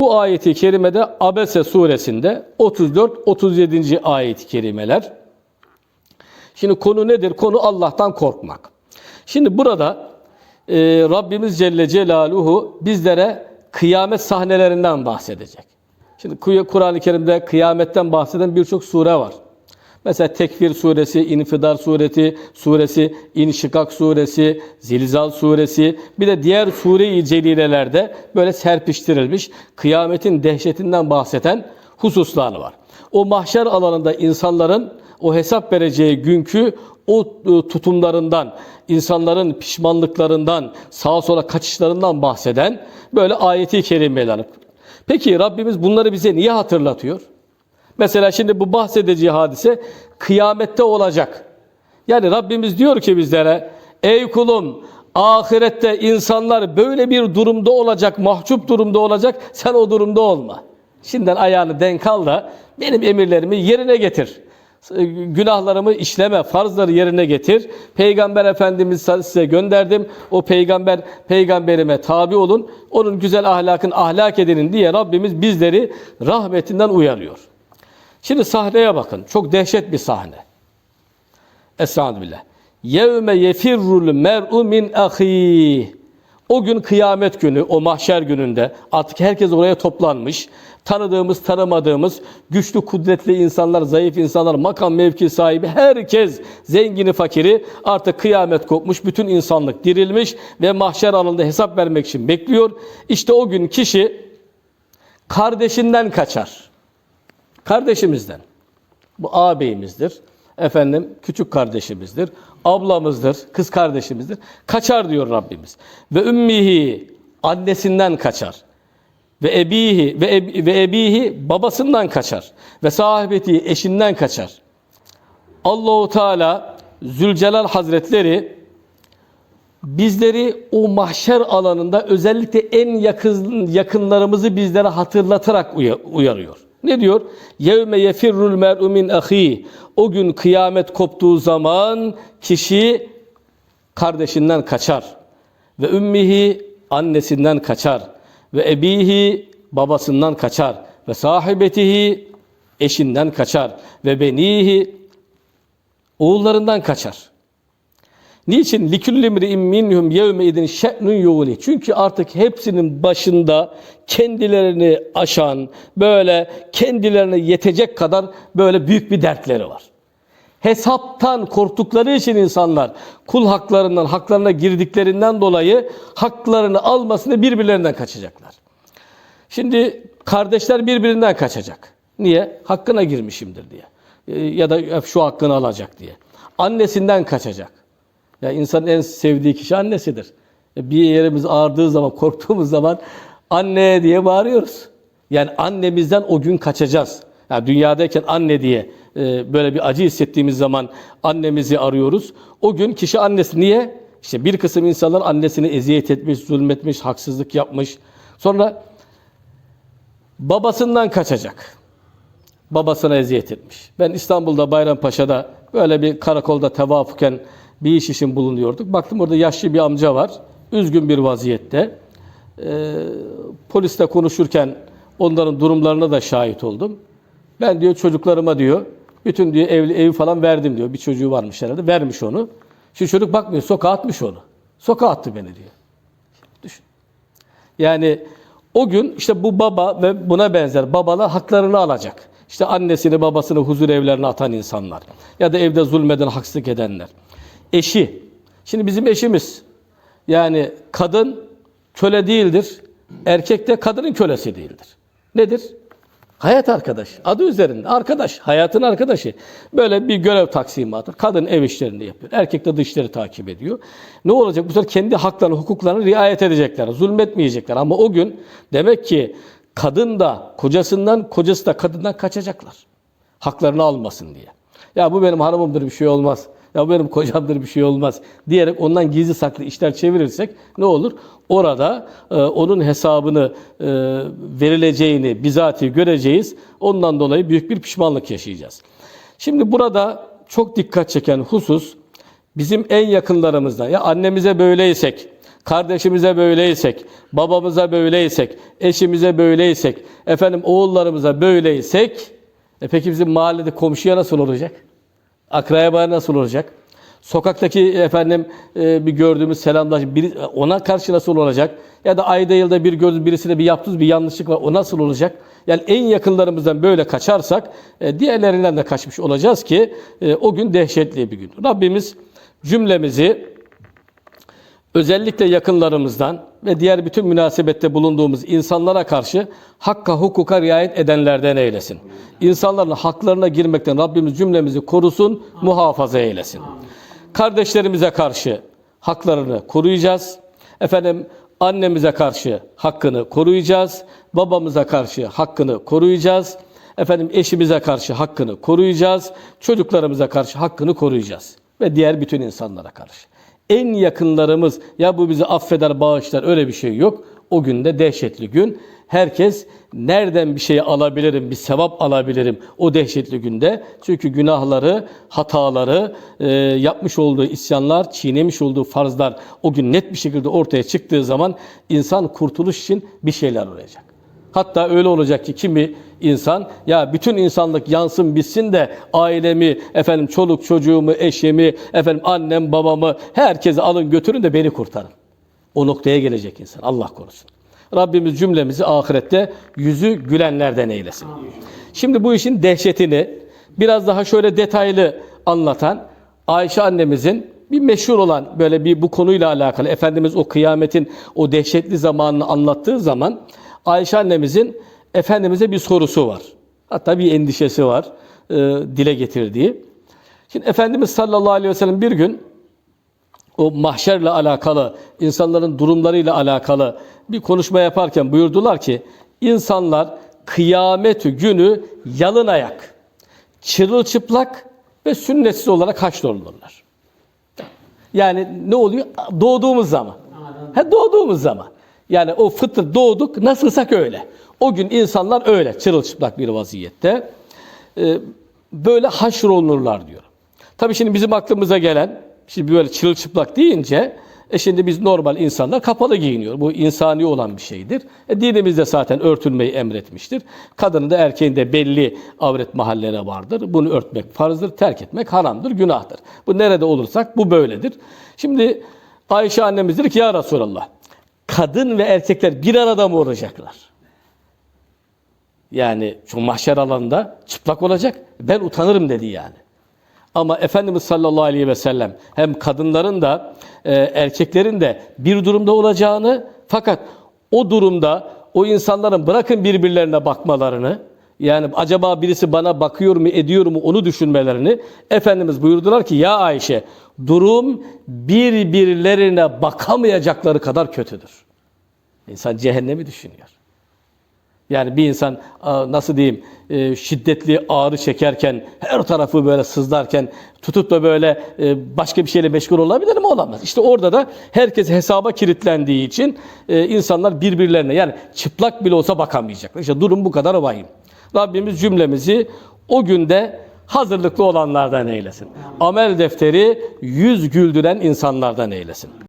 Bu ayeti kerimede Abese suresinde 34-37. ayet-i kerimeler. Şimdi konu nedir? Konu Allah'tan korkmak. Şimdi burada e, Rabbimiz Celle Celaluhu bizlere kıyamet sahnelerinden bahsedecek. Şimdi Kur'an-ı Kerim'de kıyametten bahseden birçok sure var. Mesela Tekvir suresi, İnfidar suresi, suresi, İnşikak suresi, Zilzal suresi, bir de diğer sure-i celilelerde böyle serpiştirilmiş kıyametin dehşetinden bahseden hususlar var. O mahşer alanında insanların o hesap vereceği günkü o e, tutumlarından, insanların pişmanlıklarından, sağa sola kaçışlarından bahseden böyle ayeti kerimeler. Peki Rabbimiz bunları bize niye hatırlatıyor? Mesela şimdi bu bahsedeceği hadise kıyamette olacak. Yani Rabbimiz diyor ki bizlere ey kulum ahirette insanlar böyle bir durumda olacak, mahcup durumda olacak. Sen o durumda olma. Şimdiden ayağını denk al da benim emirlerimi yerine getir. Günahlarımı işleme, farzları yerine getir. Peygamber Efendimiz size gönderdim. O peygamber peygamberime tabi olun. Onun güzel ahlakın ahlak edinin diye Rabbimiz bizleri rahmetinden uyarıyor. Şimdi sahneye bakın. Çok dehşet bir sahne. Estağfirullah. Yevme yefirrul mer'u min ahi. O gün kıyamet günü, o mahşer gününde artık herkes oraya toplanmış. Tanıdığımız, tanımadığımız, güçlü, kudretli insanlar, zayıf insanlar, makam mevki sahibi, herkes, zengini, fakiri artık kıyamet kopmuş, bütün insanlık dirilmiş ve mahşer alanında hesap vermek için bekliyor. İşte o gün kişi kardeşinden kaçar. Kardeşimizden. Bu ağabeyimizdir. Efendim küçük kardeşimizdir. Ablamızdır, kız kardeşimizdir. Kaçar diyor Rabbimiz. Ve ümmihi annesinden kaçar. Ve ebihi ve, eb, ve ebihi babasından kaçar. Ve sahibeti eşinden kaçar. Allahu Teala Zülcelal Hazretleri bizleri o mahşer alanında özellikle en yakın yakınlarımızı bizlere hatırlatarak uya- uyarıyor. Ne diyor? Yevme yefirrul mer'u min ahi. O gün kıyamet koptuğu zaman kişi kardeşinden kaçar. Ve ümmihi annesinden kaçar. Ve ebihi babasından kaçar. Ve sahibetihi eşinden kaçar. Ve benihi oğullarından kaçar. Niçin? لِكُلِّ مْرِئٍ مِّنْهُمْ يَوْمَ اِذٍ شَأْنٌ يُغْنِ Çünkü artık hepsinin başında kendilerini aşan, böyle kendilerine yetecek kadar böyle büyük bir dertleri var. Hesaptan korktukları için insanlar kul haklarından, haklarına girdiklerinden dolayı haklarını almasını birbirlerinden kaçacaklar. Şimdi kardeşler birbirinden kaçacak. Niye? Hakkına girmişimdir diye. Ee, Ya da şu hakkını alacak diye. Annesinden kaçacak. ya insanın en sevdiği kişi annesidir. E, Bir yerimiz ağrıdığı zaman, korktuğumuz zaman anne diye bağırıyoruz. Yani annemizden o gün kaçacağız. Yani dünyadayken anne diye e, böyle bir acı hissettiğimiz zaman annemizi arıyoruz. O gün kişi annesi niye? İşte bir kısım insanlar annesini eziyet etmiş, zulmetmiş, haksızlık yapmış. Sonra babasından kaçacak. Babasına eziyet etmiş. Ben İstanbul'da Bayrampaşa'da böyle bir karakolda tevafuken bir iş için bulunuyorduk. Baktım orada yaşlı bir amca var. Üzgün bir vaziyette. Ee, polisle konuşurken onların durumlarına da şahit oldum. Ben diyor çocuklarıma diyor bütün diyor evli evi falan verdim diyor. Bir çocuğu varmış herhalde. Vermiş onu. Şu çocuk bakmıyor sokağa atmış onu. Sokağa attı beni diyor. Düşün. Yani o gün işte bu baba ve buna benzer babalar haklarını alacak. İşte annesini babasını huzur evlerine atan insanlar. Ya da evde zulmeden haksızlık edenler. Eşi. Şimdi bizim eşimiz. Yani kadın köle değildir. Erkek de kadının kölesi değildir. Nedir? Hayat arkadaş. Adı üzerinde. Arkadaş. Hayatın arkadaşı. Böyle bir görev taksimatı. Kadın ev işlerini yapıyor. Erkek de dışları takip ediyor. Ne olacak? Bu sefer kendi haklarını, hukuklarını riayet edecekler. Zulmetmeyecekler. Ama o gün demek ki kadın da kocasından, kocası da kadından kaçacaklar. Haklarını almasın diye. Ya bu benim hanımımdır bir şey olmaz. Ya benim kocamdır bir şey olmaz diyerek ondan gizli saklı işler çevirirsek ne olur? Orada e, onun hesabını e, verileceğini bizatihi göreceğiz. Ondan dolayı büyük bir pişmanlık yaşayacağız. Şimdi burada çok dikkat çeken husus bizim en yakınlarımızdan ya annemize böyleysek, kardeşimize böyleysek, babamıza böyleysek, eşimize böyleysek, efendim oğullarımıza böyleysek, e peki bizim mahallede komşuya nasıl olacak? Akrabaya nasıl olacak? Sokaktaki efendim e, bir gördüğümüz selamlaş biri, ona karşı nasıl olacak? Ya da ayda yılda bir gördüğümüz birisine bir yaptığımız bir yanlışlık var. O nasıl olacak? Yani en yakınlarımızdan böyle kaçarsak e, diğerlerinden de kaçmış olacağız ki e, o gün dehşetli bir gün. Rabbimiz cümlemizi özellikle yakınlarımızdan ve diğer bütün münasebette bulunduğumuz insanlara karşı hakka hukuka riayet edenlerden eylesin. İnsanların haklarına girmekten Rabbimiz cümlemizi korusun, muhafaza eylesin. Kardeşlerimize karşı haklarını koruyacağız. Efendim annemize karşı hakkını koruyacağız. Babamıza karşı hakkını koruyacağız. Efendim eşimize karşı hakkını koruyacağız. Çocuklarımıza karşı hakkını koruyacağız. Ve diğer bütün insanlara karşı en yakınlarımız ya bu bizi affeder, bağışlar öyle bir şey yok. O günde dehşetli gün. Herkes nereden bir şey alabilirim, bir sevap alabilirim o dehşetli günde. Çünkü günahları, hataları, e, yapmış olduğu isyanlar, çiğnemiş olduğu farzlar o gün net bir şekilde ortaya çıktığı zaman insan kurtuluş için bir şeyler arayacak. Hatta öyle olacak ki kimi insan ya bütün insanlık yansın bitsin de ailemi, efendim çoluk çocuğumu, eşimi, efendim annem, babamı herkesi alın götürün de beni kurtarın. O noktaya gelecek insan. Allah korusun. Rabbimiz cümlemizi ahirette yüzü gülenlerden eylesin. Şimdi bu işin dehşetini biraz daha şöyle detaylı anlatan Ayşe annemizin bir meşhur olan böyle bir bu konuyla alakalı Efendimiz o kıyametin o dehşetli zamanını anlattığı zaman Ayşe annemizin Efendimiz'e bir sorusu var. Hatta bir endişesi var e, dile getirdiği. Şimdi Efendimiz sallallahu aleyhi ve sellem bir gün o mahşerle alakalı, insanların durumlarıyla alakalı bir konuşma yaparken buyurdular ki insanlar kıyamet günü yalın ayak, çırılçıplak ve sünnetsiz olarak haşrolunurlar. Yani ne oluyor? Doğduğumuz zaman. Ha, doğduğumuz zaman. Yani o fıtır doğduk nasılsak öyle. O gün insanlar öyle çırılçıplak bir vaziyette e, böyle haşrolunurlar diyor. Tabii şimdi bizim aklımıza gelen şimdi böyle çırılçıplak deyince e şimdi biz normal insanlar kapalı giyiniyor. Bu insani olan bir şeydir. E dinimiz de zaten örtülmeyi emretmiştir. Kadının da erkeğin de belli avret mahalleleri vardır. Bunu örtmek farzdır, terk etmek haramdır, günahtır. Bu nerede olursak bu böyledir. Şimdi Ayşe annemiz ki ya Resulallah kadın ve erkekler bir arada mı olacaklar? Yani şu mahşer alanında çıplak olacak. Ben utanırım dedi yani. Ama Efendimiz sallallahu aleyhi ve sellem hem kadınların da e, erkeklerin de bir durumda olacağını fakat o durumda o insanların bırakın birbirlerine bakmalarını yani acaba birisi bana bakıyor mu ediyor mu onu düşünmelerini Efendimiz buyurdular ki ya Ayşe durum birbirlerine bakamayacakları kadar kötüdür. İnsan cehennemi düşünüyor. Yani bir insan nasıl diyeyim e, şiddetli ağrı çekerken her tarafı böyle sızlarken tutup da böyle e, başka bir şeyle meşgul olabilir mi? Olamaz. İşte orada da herkes hesaba kilitlendiği için e, insanlar birbirlerine yani çıplak bile olsa bakamayacaklar. İşte durum bu kadar vahim. Rabbimiz cümlemizi o günde hazırlıklı olanlardan eylesin. Amel defteri yüz güldüren insanlardan eylesin.